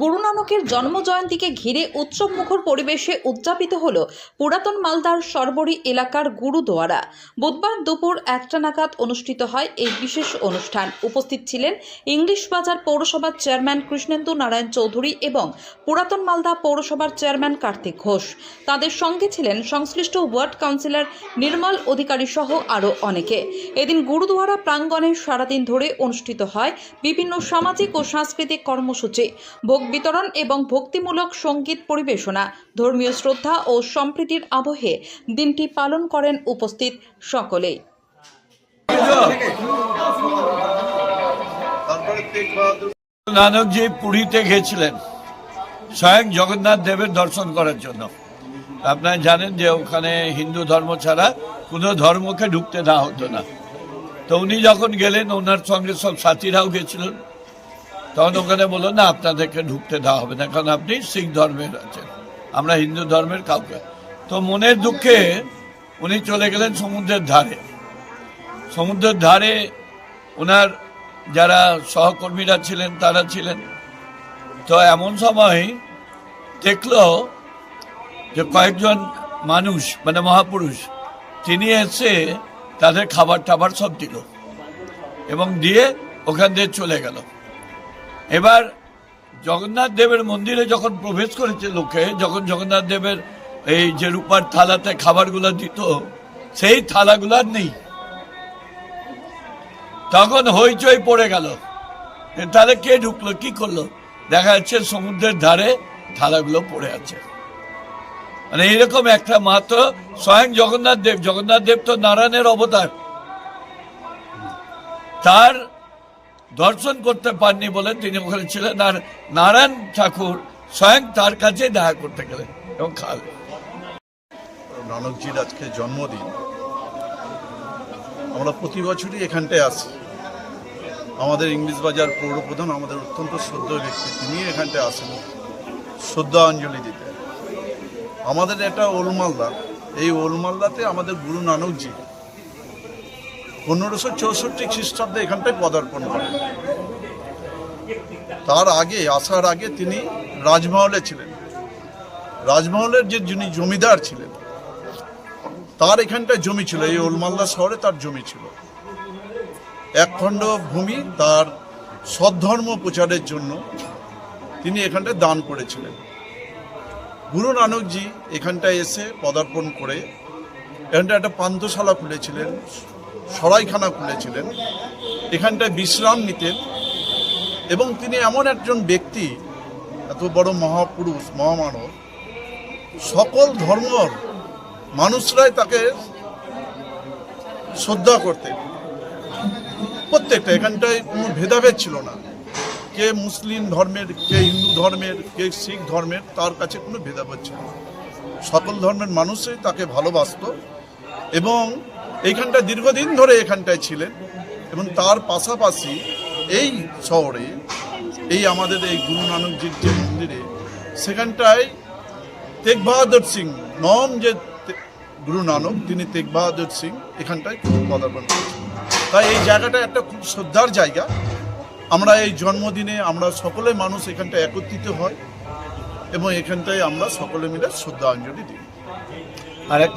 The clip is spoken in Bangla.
গুরু নানকের জন্মজয়ন্তীকে ঘিরে উৎসবমুখর পরিবেশে উদযাপিত হল পুরাতন মালদার সরবরি এলাকার গুরুদুয়ারা। বুধবার দুপুর একটা নাগাদ অনুষ্ঠিত হয় এই বিশেষ অনুষ্ঠান। উপস্থিত ছিলেন ইংলিশ বাজার পৌরসভার চেয়ারম্যান কৃষ্ণেন্দু নারায়ণ চৌধুরী এবং পুরাতন মালদা পৌরসভার চেয়ারম্যান কার্তিক ঘোষ। তাদের সঙ্গে ছিলেন সংশ্লিষ্ট ওয়ার্ড কাউন্সিলর নির্মল অধিকারী সহ আরও অনেকে। এদিন গুরুদুয়ারা প্রাঙ্গণে সারাদিন ধরে অনুষ্ঠিত হয় বিভিন্ন সামাজিক ও সাংস্কৃতিক কর্মসূচি। ভোগ বিতরণ এবং ভক্তিমূলক সংগীত পরিবেশনা, ধর্মীয় শ্রদ্ধা ও সম্প্রীতির আবহে দিনটি পালন করেন উপস্থিত সকলেই। নানকজি পুরীতে গেছিলেন। স্বয়ং জগন্নাথ দেবের দর্শন করার জন্য। আপনারা জানেন যে ওখানে হিন্দু ধর্ম ছাড়া কোনো ধর্মকে ঢুকতে দেওয়া হতো না। তো উনি যখন গেলেন, ওনার সঙ্গে সব সাথীরাও গেছিলেন। তখন ওখানে বলল, না, আপনাদেরকে ঢুকতে দেওয়া হবে না, কারণ আপনি শিখ ধর্মের আছেন। আমরা হিন্দু ধর্মের কাউকে। তো মনের দুঃখে উনি চলে গেলেন সমুদ্রের ধারে। সমুদ্রের ধারে ওনার যারা সহকর্মীরা ছিলেন, তারা ছিলেন। তো এমন সময় দেখল যে কয়েকজন মানুষ মানে মহাপুরুষ, তিনি এসে তাদের খাবার টাবার সব দিল এবং দিয়ে ওখান দিয়ে চলে গেল। এবার জগন্নাথ দেবের মন্দিরে যখন প্রবেশ করেছে লোকে, যখন জগন্নাথ দেবের এই যে রূপার থালাতে খাবারগুলো দিত, সেই থালাগুলো আর নেই। তখন হইচই পড়ে গেল। তাহলে কে ঢুকলো, কি করল? দেখা যাচ্ছে সমুদ্রের ধারে থালাগুলো পড়ে আছে। মানে এরকম একটা মাত্র স্বয়ং জগন্নাথ দেব জগন্নাথ দেব তো নারায়ণের অবতার। তার দর্শন করতে পাননি বলে তিনি ওখানে ছিলেন আর নারায়ণ ঠাকুর স্বয়ং তার কাছে দেখা করতে গেলেন এবং খাওয়ালেন। নানকজির আজকে জন্মদিন। আমরা প্রতি বছরই এখানটায় আসি। আমাদের ইংলিশ বাজার পৌরপ্রধান আমাদের অত্যন্ত শ্রদ্ধেয় ব্যক্তি তিনি এখানটায় আসেন শ্রদ্ধা অঞ্জলি দিতে। আমাদের এটা ওলমালদা। এই ওলমালদাতে আমাদের গুরু নানকজি পনেরোশো চৌষট্টি খ্রিস্টাব্দে এখানটায় পদার্পণ করেন। তার আগে, আসার আগে তিনি রাজমহলে ছিলেন। রাজমহলের যে যিনি জমিদার ছিলেন, তার এখানটায় জমি ছিল, এই ওলমালদা শহরে তার জমি ছিল। এক খণ্ড ভূমি তার সদ্ধর্ম প্রচারের জন্য তিনি এখানটায় দান করেছিলেন। গুরু নানকজি এখানটায় এসে পদার্পণ করে, এখানটায় একটা পান্থশালা খুলেছিলেন। সরাইখানা খুলেছিলেন। এখানটায় বিশ্রাম নিতেন এবং তিনি এমন একজন ব্যক্তি, এত বড় মহাপুরুষ, মহামানব, সকল ধর্মর মানুষরাই তাকে শ্রদ্ধা করতেন। প্রত্যেকটা, এখানটায় কোনো ভেদাভেদ ছিল না। কে মুসলিম ধর্মের, কে হিন্দু ধর্মের, কে শিখ ধর্মের, তার কাছে কোনো ভেদাভেদ ছিল না। সকল ধর্মের মানুষই তাকে ভালোবাসত এবং এইখানটা দীর্ঘদিন ধরে এখানটায় ছিলেন এবং তার পাশাপাশি এই শহরে, এই আমাদের এই গুরু নানকজির যে মন্দিরে, সেখানটায় তেগ বাহাদুর সিং নম যে গুরু নানক, তিনি তেগ বাহাদুর সিং এখানটায় পদার্পণ করেছেন। তাই এই জায়গাটা একটা খুব শ্রদ্ধার জায়গা। আমরা এই জন্মদিনে আমরা সকলে মানুষ এখানটায় একত্রিত হয় এবং এখানটায় আমরা সকলে মিলে শ্রদ্ধাঞ্জলি দিই। আর একটা